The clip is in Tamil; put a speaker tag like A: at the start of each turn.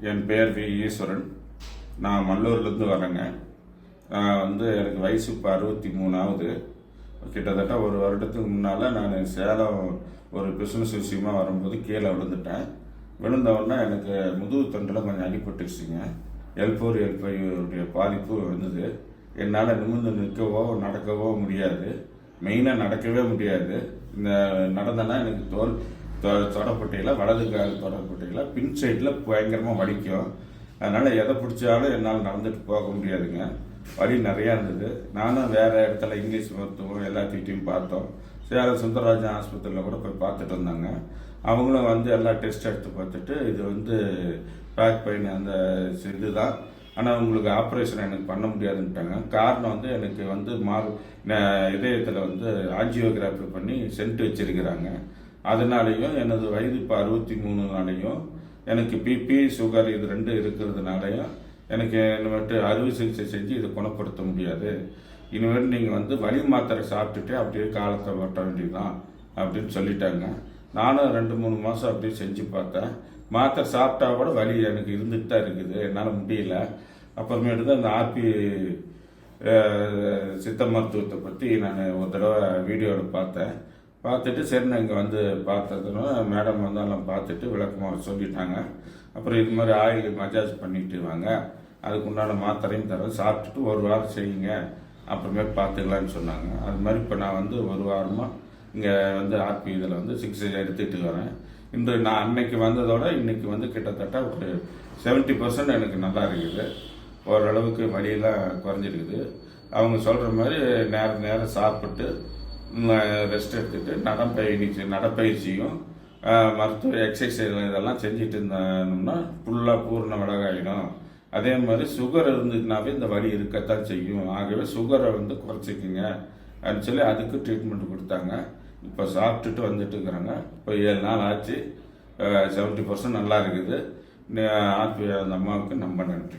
A: என் பெயர் வி. ஈஸ்வரன். நான் மல்லூர்லேருந்து வரேங்க. நான் வந்து எனக்கு வயசு இப்போ அறுபத்தி மூணாவது. கிட்டத்தட்ட ஒரு வருடத்துக்கு முன்னால் நான் சேலம் ஒரு பிஸ்னஸ் விஷயமா வரும்போது கீழே விழுந்துட்டேன். விழுந்தவுடனே எனக்கு முதுகு தொண்டில் கொஞ்சம் அடிபட்டுருச்சுங்க. எல்போர் எல்பையுடைய பாதிப்பு வந்தது. என்னால் நிமிர்ந்து நிற்கவோ நடக்கவோ முடியாது. மெயினாக நடக்கவே முடியாது. இந்த நடந்தேன்னா எனக்கு தோல் தொடப்பட்டையில் வலது கால் தொடப்பட்டையில் பின் சைடில் பயங்கரமாக வலிக்கும். அதனால் எதை பிடிச்சாலும் என்னால் நடந்துட்டு போக முடியாதுங்க. வழி நிறையா இருந்தது. நானும் வேறு இடத்துல இங்கிலீஷ் மருத்துவம் எல்லாத்திட்டையும் பார்த்தோம். சேலம் சுந்தரராஜன் ஆஸ்பத்திரியில் கூட போய் பார்த்துட்டு வந்தாங்க. அவங்களும் வந்து எல்லா டெஸ்ட் எடுத்து பார்த்துட்டு இது வந்து பேக் பெயின் அந்த இதுதான். ஆனால் உங்களுக்கு ஆப்ரேஷன் எனக்கு பண்ண முடியாதுன்ட்டாங்க. காரணம் வந்து எனக்கு வந்து மா இதயத்தில் வந்து ஆஞ்சியோகிராஃபி பண்ணி சென்ட் வச்சிருக்கிறாங்க. அதனாலையும் எனது வயது இப்போ அறுபத்தி மூணுனாலையும் எனக்கு பிபி சுகர் இது ரெண்டும் இருக்கிறதுனாலையும் எனக்கு இனிமேட்டு அறுவை சிகிச்சை செஞ்சு இதை குணப்படுத்த முடியாது. இனிமேட்டு நீங்கள் வந்து வலி மாத்திரை சாப்பிட்டுட்டு அப்படியே காலத்தை ஓட்ட வேண்டியதுதான் அப்படின்னு சொல்லிட்டாங்க. நானும் ரெண்டு மூணு மாதம் அப்படியே செஞ்சு பார்த்தேன். மாத்திரை சாப்பிட்டா கூட வலி எனக்கு இருந்துட்டு தான் இருக்குது. என்னால் முடியல. அப்புறமேட்டு தான் இந்த ஆர்பி சித்த மருத்துவத்தை பற்றி நான் ஒரு தடவை வீடியோவில் பார்த்தேன். பார்த்துட்டு சரி நான் இங்கே வந்து பார்த்ததுன்னு மேடம் வந்து எல்லாம் பார்த்துட்டு விளக்கமாக சொல்லிட்டாங்க. அப்புறம் இது மாதிரி ஆயில் மஜாஜ் பண்ணிட்டு வாங்க. அதுக்கு உண்டான மாத்திரையும் தரேன். சாப்பிட்டுட்டு ஒரு வாரம் செய்யுங்க. அப்புறமேட்டு பார்த்துக்கலான்னு சொன்னாங்க. அது மாதிரி இப்போ நான் வந்து ஒரு வாரமாக இங்கே வந்து ஆர்பி இதில் வந்து சிகிச்சை எடுத்துகிட்டு வரேன். இன்று நான் அன்னைக்கு வந்ததோட இன்னைக்கு வந்து கிட்டத்தட்ட ஒரு செவன்ட்டி பர்சன்ட் எனக்கு நல்லா இருக்குது. ஓரளவுக்கு வழியெல்லாம் குறைஞ்சிருக்குது. அவங்க சொல்கிற மாதிரி நேரம் நேரம் சாப்பிட்டு ரெஸ்ட் எடுத்துகிட்டு நடப்பயிற்சி நடப்பயிற்சியும் மருத்துவ எக்ஸசைஸ் இதெல்லாம் செஞ்சுட்டு இருந்தோம்னா ஃபுல்லாக பூர்ண விலகாயிடும் அதே மாதிரி சுகர் இருந்ததுனாவே இந்த வலி இருக்கத்தான் செய்யும். ஆகவே சுகரை வந்து குறைச்சிக்கிங்க. அப்படின்னு சொல்லி அதுக்கு ட்ரீட்மெண்ட் கொடுத்தாங்க. இப்போ சாப்பிட்டுட்டு வந்துட்டு இருக்கிறாங்க இப்போ ஏழு நாள் ஆச்சு. செவன்ட்டி பர்சன்ட் நல்லா இருக்குது. ஆர்பி அந்த அம்மாவுக்கு ரொம்ப நன்றி.